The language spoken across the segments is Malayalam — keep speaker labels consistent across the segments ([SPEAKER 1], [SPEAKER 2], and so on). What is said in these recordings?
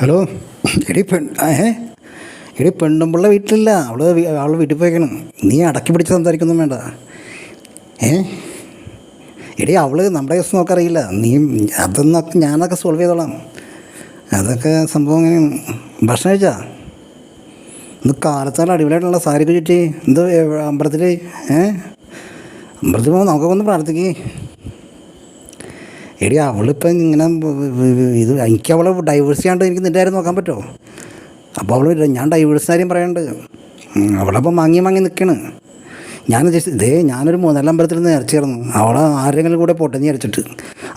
[SPEAKER 1] ഹലോ എടി പെൺ ഏ? എടി പെണ്ണുമ്പിള്ള വീട്ടിലില്ല. അവൾ അവൾ വീട്ടിൽ പോയിക്കണം. നീ അടക്കി പിടിച്ച് സംസാരിക്കൊന്നും വേണ്ട. ഏ? എടി അവൾ നമ്മുടെ കേസ് നോക്കറിയില്ല നീ അതൊന്നൊക്കെ ഞാനൊക്കെ സോൾവ് ചെയ്തോളാം. അതൊക്കെ സംഭവം അങ്ങനെ ഭക്ഷണം കഴിച്ചാ? ഇന്ന് കാലത്താൽ അടിപൊളിയായിട്ടുള്ള സാരിക്ക് ചുറ്റി. എന്ത് അമ്പലത്തിൽ ഏ? അമ്പലത്തിൽ പോകുമ്പോൾ നമുക്കൊക്കെ ഒന്ന് പ്രാർത്ഥിക്കേ. എടി അവളിപ്പം ഇങ്ങനെ ഇത് എനിക്ക് അവളെ ഡൈവേഴ്സ് ചെയ്യാണ്ട് എനിക്ക് നിന്റെ കാര്യം നോക്കാൻ പറ്റുമോ? അപ്പോൾ അവൾ ഞാൻ ഡൈവേഴ്സ് കാര്യം പറയാണ്ട്. അവളപ്പം മാങ്ങി മാങ്ങി നിൽക്കണ് ഞാൻ ഉദ്ദേശിച്ചത് ഇതേ ഞാനൊരു മൂന്നാലാം അമ്പലത്തിൽ നിന്ന് ഇറച്ചിരുന്നു അവളെ ആരെങ്കിലും കൂടെ പൊട്ടഞ്ഞ് വിചാരിച്ചിട്ട്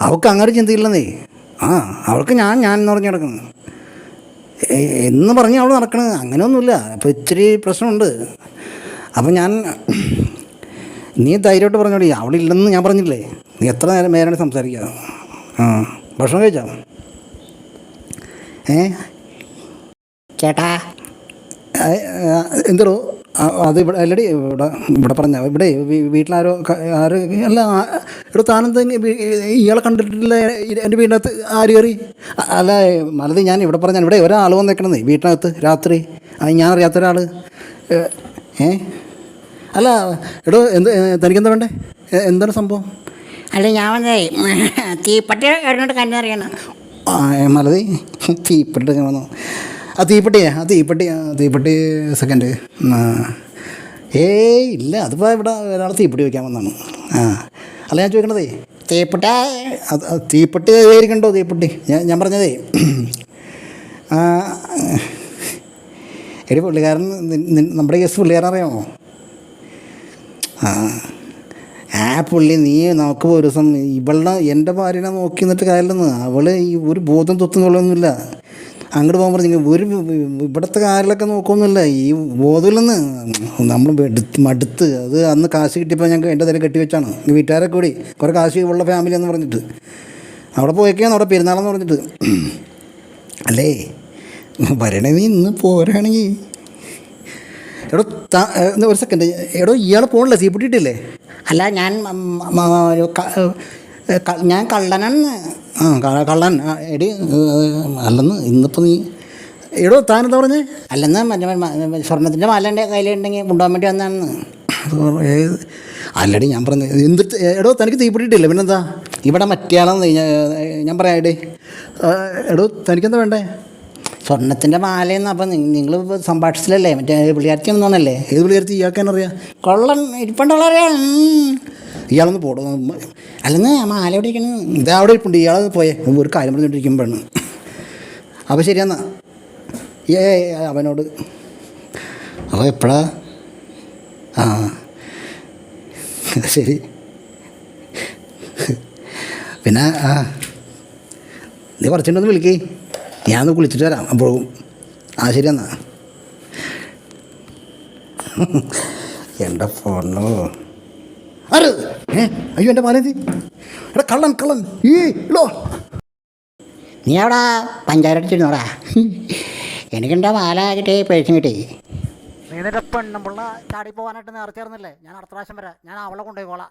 [SPEAKER 1] അവൾക്ക് അങ്ങനെ ചിന്തയില്ലെന്നേ. ആ അവൾക്ക് ഞാൻ ഞാൻ എന്ന് പറഞ്ഞു കിടക്കണം എന്ന് പറഞ്ഞ് അവൾ നടക്കണത് അങ്ങനെയൊന്നുമില്ല. അപ്പോൾ ഇച്ചിരി പ്രശ്നമുണ്ട്. അപ്പം ഞാൻ നീ ധൈര്യമായിട്ട് പറഞ്ഞോടി. അവളില്ലെന്ന് ഞാൻ പറഞ്ഞില്ലേ? നീ എത്ര നേരം നേരാണ് സംസാരിക്കുക? ആ ഭക്ഷണം കഴിച്ചോ? ഏ?
[SPEAKER 2] ചേട്ടാ.
[SPEAKER 1] എന്തോ അത് ഇവിടെ അല്ലടി ഇവിടെ ഇവിടെ പറഞ്ഞ ഇവിടെ വീട്ടിലാരോ ആരോ അല്ല ഇവിടെ താനെന്താ ഇയാളെ കണ്ടിട്ടില്ല എന്റെ വീടിനകത്ത് ആര് കയറി? അല്ല മലതി ഞാൻ ഇവിടെ പറഞ്ഞ ഇവിടെ ഒരാൾ വന്നേക്കണത് വീട്ടിനകത്ത് രാത്രി. ഞാൻ അറിയാത്ത ഒരാൾ ഏ? അല്ല എടോ എന്ത് തനിക്കെന്താ വേണ്ടേ? എന്താണ് സംഭവം?
[SPEAKER 2] അല്ല ഞാൻ വന്നേ തീപ്പട്ടി എഴുന്നോട്ട് കണ്ടറിയണം
[SPEAKER 1] മലതി തീപ്പട്ടി വന്നു. ആ തീപ്പട്ടിയാ ആ തീപ്പട്ടി തീപ്പെട്ടി സെക്കൻഡ് ഏയ് ഇല്ല അതിപ്പോൾ ഇവിടെ ഒരാൾ തീപ്പട്ടി വയ്ക്കാൻ വന്നാണ്. ആ അല്ല ഞാൻ ചോദിക്കണതേ
[SPEAKER 2] തീപ്പട്ട.
[SPEAKER 1] അത് തീപ്പട്ടി ആയിരിക്കണ്ടോ തീപ്പെട്ടി? ഞാൻ ഞാൻ പറഞ്ഞതേ എടി പുള്ളിക്കാരൻ നമ്മുടെ കേസ് പുള്ളിക്കാരൻ അറിയാമോ? ആ ആ പുള്ളി നീ നമുക്ക് ഒരു ദിവസം ഇവളുടെ എന്റെ ഭാര്യനെ നോക്കി നിന്നിട്ട് കാര്യമില്ലെന്ന് അവൾ ഈ ഒരു ബോധം തൊത്തുന്നുള്ളൊന്നുമില്ല അങ്ങോട്ട് പോകുമ്പോൾ പറഞ്ഞു. ഒരു ഇവിടുത്തെ കാര്യങ്ങളൊക്കെ നോക്കുമെന്നില്ല ഈ ബോധമില്ലെന്ന്. നമ്മൾ മടുത്ത്. അത് അന്ന് കാശ് കിട്ടിയപ്പോൾ ഞങ്ങൾക്ക് എന്റെ തരം കെട്ടിവെച്ചാണ് വീട്ടുകാരെ കൂടി കുറേ കാശ് ഉള്ള ഫാമിലി എന്ന് പറഞ്ഞിട്ട്. അവിടെ പോയേക്കാണ് അവിടെ പെരുന്നാളെന്ന് പറഞ്ഞിട്ട്. അല്ലേ? വരണേ നീ ഇന്ന് പോരാണെങ്കിൽ എടോ ഒരു സെക്കൻഡ് എടോ ഇയാൾ പോകണില്ല പൊട്ടിയിട്ടില്ലേ
[SPEAKER 2] അല്ല ഞാൻ ഞാൻ കള്ളനാണ്.
[SPEAKER 1] ആ കള്ളൻ. എടി അല്ലെന്ന് ഇന്നിപ്പോൾ നീ എടോ താനെന്താ പറഞ്ഞേ?
[SPEAKER 2] അല്ലെന്ന് മറ്റേ സ്വർണത്തിന്റെ മാലന്റെ സ്വർണത്തിന്റെ മാല എന്റെ കയ്യിലുണ്ടെങ്കിൽ കൊണ്ടുപോകാൻ വേണ്ടി വന്നാണെന്ന്
[SPEAKER 1] അല്ലടി ഞാൻ പറഞ്ഞത് എന്തിട്ട് എടോ തനിക്ക് തീപ്പിട്ടിട്ടില്ല പിന്നെന്താ? ഇവിടെ മറ്റേ ആളെന്ന് ഞാൻ പറയാം എടേ. എടോ തനിക്കെന്താ വേണ്ടേ?
[SPEAKER 2] സ്വർണത്തിന്റെ മാലയെന്ന് അപ്പം നിങ്ങൾ സംഭാഷണത്തിലല്ലേ? മറ്റേ പുള്ളിയാർത്തിയാണെന്ന് തോന്നല്ലേ
[SPEAKER 1] ഏത് വിളിയാർത്തി ഇയാൾക്കാനറിയാം
[SPEAKER 2] കൊള്ളൻ ഇരിപ്പണ്ടുള്ളറിയാം
[SPEAKER 1] ഇയാളൊന്ന് പോടോ.
[SPEAKER 2] അല്ലെന്ന് മാല എവിടെ ഇരിക്കണത്
[SPEAKER 1] ഇതാ അവിടെ ഇരിപ്പുണ്ട്. ഇയാൾ പോയേ. ഒരു കാര്യം പറഞ്ഞുകൊണ്ടിരിക്കുമ്പോഴാണ് അപ്പോൾ ശരിയെന്നാ ഏ അവനോട്. അപ്പോൾ എപ്പോഴാ? ആ. ശരി. പിന്നെ ആ. നീ കുറച്ചുകൊണ്ടൊന്ന് വിളിക്കേ. ഞാനൊന്ന് കുളിച്ചിട്ട് വരാം. അപ്പോഴും ആ ശരിയെന്നാ എന്റെ ഫോണോ ഏ അയ്യോ എന്റെ മാലേന്തി എടാ കള്ളൻ കള്ളൻ. ഈ നീ
[SPEAKER 2] നീ അവിടെ അടിച്ചിരുന്നോടാ എനിക്കെന്റെ മാല കിട്ടി പേഴ്സും കിട്ടി?
[SPEAKER 1] നീ നിന്റെ പെണ്ണും പിള്ള ചാടി പോകാനായിട്ട് നേർച്ചേർന്നില്ലേ ഞാൻ അടുത്ത പ്രാവശ്യം വരാം. ഞാൻ അവളെ കൊണ്ടുപോയിക്കോളാം.